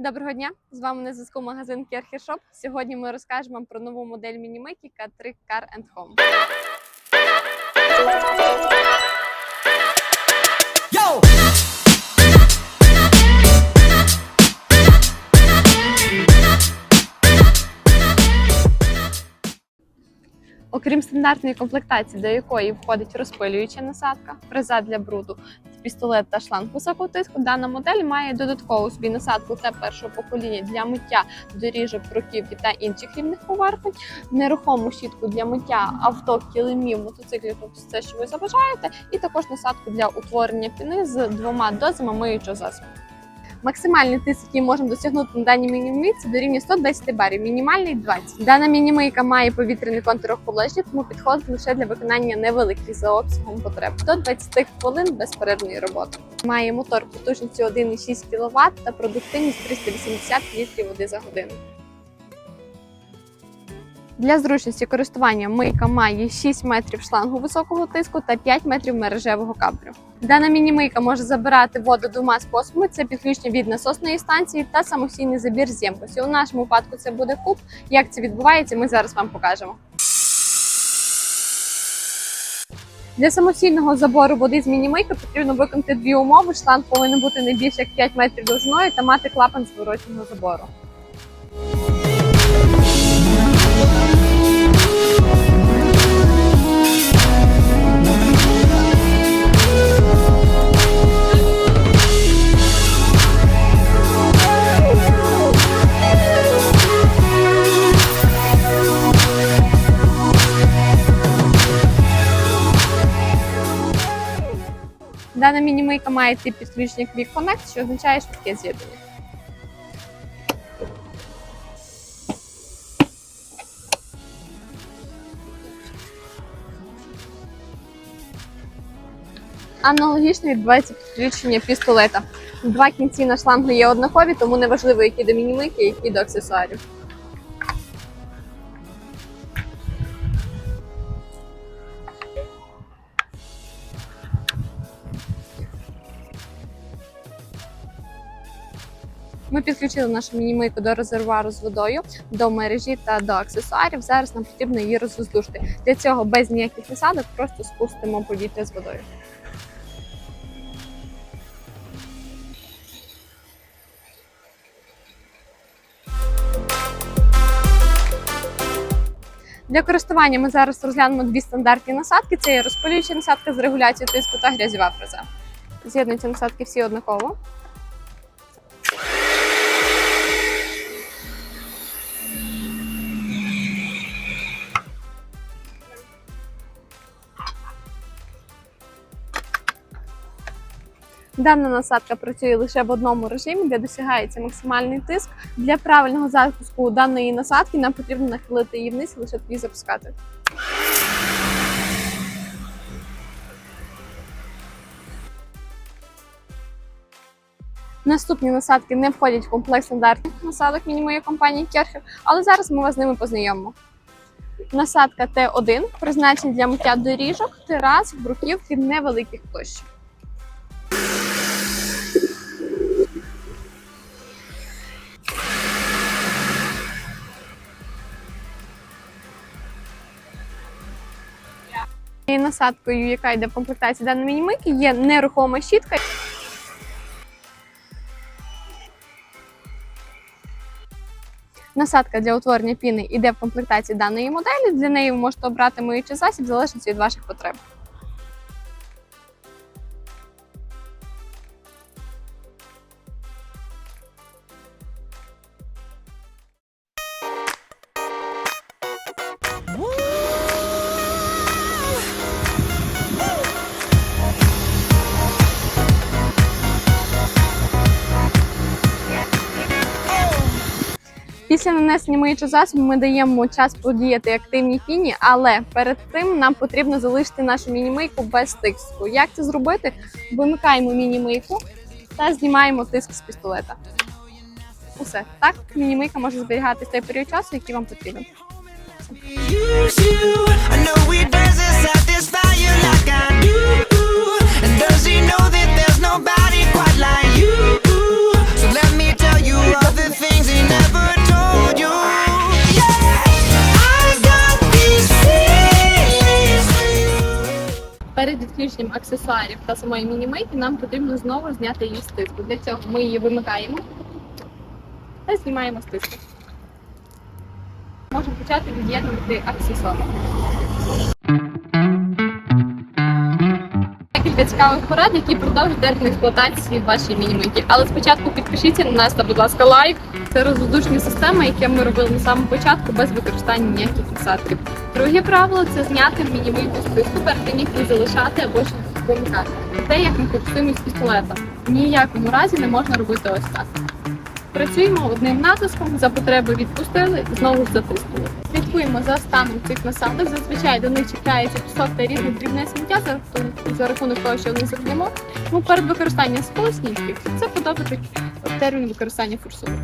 Доброго дня! З вами на зв'язку магазин Керхершоп. Сьогодні ми розкажемо вам про нову модель мінімейки K3 Car and Home. Yo! Окрім стандартної комплектації, до якої входить розпилююча насадка, фреза для бруду, пістолет та шланг високого тиску, дана модель має додаткову собі насадку та першого покоління для миття доріжок, бруківки та інших рівних поверхонь, нерухому щітку для миття авто, кілимів, мотоциклів, тобто все, що ви забажаєте, і також насадку для утворення піни з двома дозами миючого засобу. Максимальний тиск, який можемо досягнути на даній мінімейці, дорівнює 110 барів, мінімальний 20. Дана мінімийка має повітряний контур охолодження, тому підходить лише для виконання невеликих за обсягом потреб до 20 хвилин безперервної роботи. Має мотор потужністю 1,6 кВт та продуктивність 380 літрів води за годину. Для зручності користування мийка має 6 метрів шлангу високого тиску та 5 метрів мережевого кабелю. Дана мінімийка може забирати воду двома способами: це підключення від насосної станції та самостійний забір з ємкості. У нашому випадку це буде куб. Як це відбувається, ми зараз вам покажемо. Для самостійного забору води з мінімийки потрібно виконати дві умови. Шланг повинен бути не більше як 5 метрів довжиною та мати клапан зворотнього забору. Дана має тип підключення Quick Connect, що означає швидке з'єднання. Аналогічно відбувається підключення пістолета. Два кінці на шлангу є однакові, тому неважливо, які до мінімийки, які до аксесуарів. Ми підключили нашу мінімийку до резервуару з водою, до мережі та до аксесуарів. Зараз нам потрібно її розвоздушити. Для цього без ніяких насадок просто спустимо повітря з водою. Для користування ми зараз розглянемо дві стандартні насадки: це є розпилююча насадка з регуляцією тиску та грязьова фреза. З'єднуються насадки всі однаково. Дана насадка працює лише в одному режимі, де досягається максимальний тиск. Для правильного запуску даної насадки нам потрібно нахилити її вниз і лише тоді запускати. Наступні насадки не входять в комплект стандартних насадок мінімої компанії Керхер, але зараз ми вас з ними познайомимо. Насадка Т1 призначена для миття доріжок, терас, бруківки невеликих площ. І насадкою, яка йде в комплектації даної мінімики, є нерухома щітка. Насадка для утворення піни йде в комплектації даної моделі. Для неї ви можете обрати миючий засіб, залежно від ваших потреб. Після нанесення миючого засобу ми даємо час подіяти активній піні, але перед тим нам потрібно залишити нашу мінімийку без тиску. Як це зробити? Вимикаємо мінімийку та знімаємо тиск з пістолета. Усе так, мінімийка може зберігатися той період часу, який вам потрібен. Аксесуарів та самої мінімейки, нам потрібно знову зняти її з тиску. Для цього ми її вимикаємо та знімаємо з. Можемо почати від'єднувати аксесуари. Декілька цікавих порад, які продовжують термін експлуатації вашої мінімейки. Але спочатку підпишіться на нас та, будь ласка, лайк. Це розводушні системи, які ми робили на самому початку без використання ніяких фіксаторів. Друге правило це зняти мінімейку з тиску перед як її залишати або ж вимикати. Це як непопустимість пістолета. В ніякому разі не можна робити ось так. Працюємо одним натиском, за потреби відпустили, знову затиснули. Слідкуємо за станом цих насадок. Зазвичай до них чіпляється пісок та різне дрібне сміття за, за рахунок того, що вони заклимо. Тому перед використанням сполосніть їх. Це подобається термін використання форсунок.